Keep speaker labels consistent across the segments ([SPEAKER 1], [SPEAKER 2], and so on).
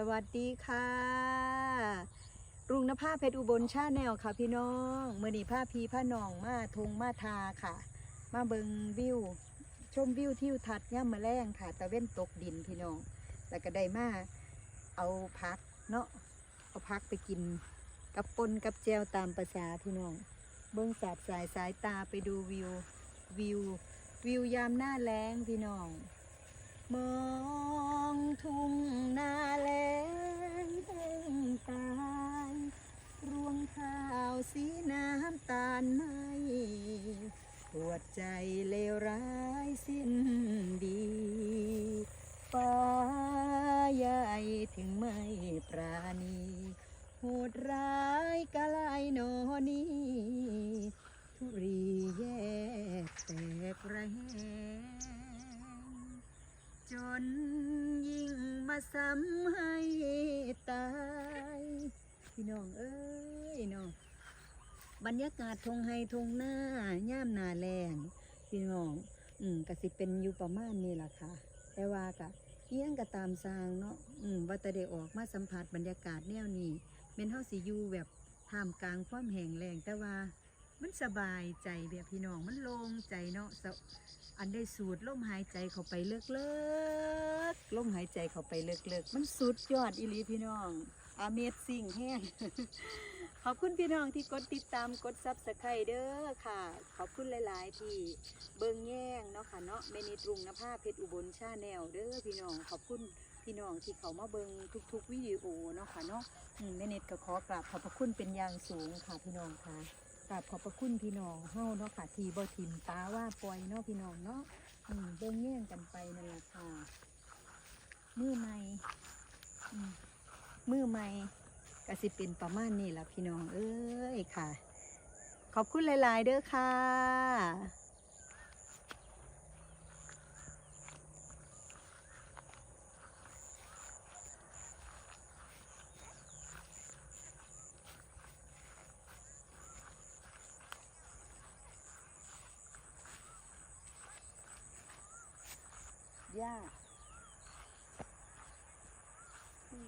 [SPEAKER 1] สวัสดีค่ะ รุ่งนภาเพชรอุบลชาแนลค่ะพี่น้องเมื่อนี้ผ้าพีผ้าหนองมาทงมาทาค่ะ มาเบิงวิว ชมวิวทิวทัศน์ย่ามมาแรงค่ะตะเว้นตกดินพี่น้องแล้วก็ได้มาเอาพักเนาะเอาพักไปกิน กับปนกับแจวตามภาษาพี่น้อง เบิ้งสาดสายสายตาไปดูวิววิววิวยามหน้าแล้งพี่น้อง มองทุ่งำตาลไหมปวดใจเลวร้ายสิ้นดีฟ้าใหญ่ถึงไม่ปราณีโหดร้ายกะลายนอนีทุรีแยกแตกระแหงจนยิ่งมาซ้ำให้ตาย พี่น้องเอ้ยเนาะ บรรยากาศทงไฮทงหน้าย่ามนาแรงพี่น้องอืมก็สิเป็นอยู่ประมาณนี้ล่ะค่ะ แต่ว่ากะเอียงก็ตามสร้างเนาะอืมว่าแต่ได้ออกมาสัมผัสบรรยากาศแนวนี้เป็นเฮาสิอยู่แบบท่ามกลางความแห้งแล้งแต่ว่ามันสบายใจแบบพี่น้องมันโล่งใจเนาะอันได้สูดลมหายใจเข้าไปเลิกเลิกลมหายใจเข้าไปเลิกเลิกมันสุดยอดอีลีพี่น้องอาเมดสิ่งแห้ง ขอบคุณพี่น้องที่กดติดตามกดซับสไครเด้อค่ะ ขอบคุณหลาย ๆ ที่เบิ่งแย่งเนาะค่ะเนาะเมนิตรุงนภาเพชรอุบลชาแนลเด้อพี่น้องขอบคุณพี่น้องที่เขามาเบิ่งทุก ๆ วิดีโอเนาะค่ะเนาะอืมเมนิตก็ขอกราบขอบพระคุณเป็นอย่างสูงค่ะพี่น้องค่ะกราบขอบพระคุณพี่น้องเฮาเนาะค่ะทีบ่ทิมตาว่าปล่อยเนาะพี่น้องเนาะอืมเบิ่งแย่งกันไปนั่นแหละค่ะมือใหม่อืมมือใหม่ ก็สิเป็นประมาณนี้ละพี่น้องเอ้ยค่ะ ขอบคุณหลายๆเด้อค่ะย่า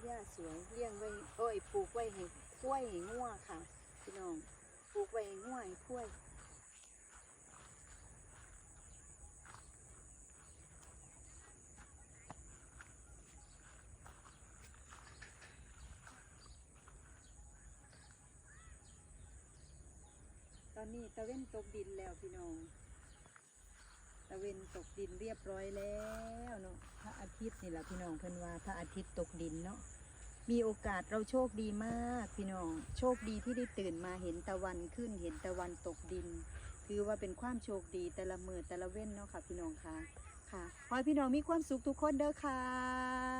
[SPEAKER 1] ย่าสวยเลี้ยงไว้โอ้ยปลูกไว้ให้กล้วยให้งัวค่ะ พี่น้องปลูกไว้ให้งัวให้กล้วยตอนนี้ตะเว้นตกดินแล้วพี่น้อง ตะเวนตกดินเรียบร้อยแล้วเนาะ พระอาทิตย์นี่แหละพี่น้องเพิ่นว่าพระอาทิตย์ตกดินเนาะ มีโอกาสเราโชคดีมากพี่น้อง โชคดีที่ได้ตื่นมาเห็นตะวันขึ้น เห็นตะวันตกดิน คือว่าเป็นความโชคดีแต่ละมือแต่ละเว้นเนาะค่ะพี่น้องค่ะค่ะขอให้พี่น้องมีความสุขทุกคนเด้อค่ะ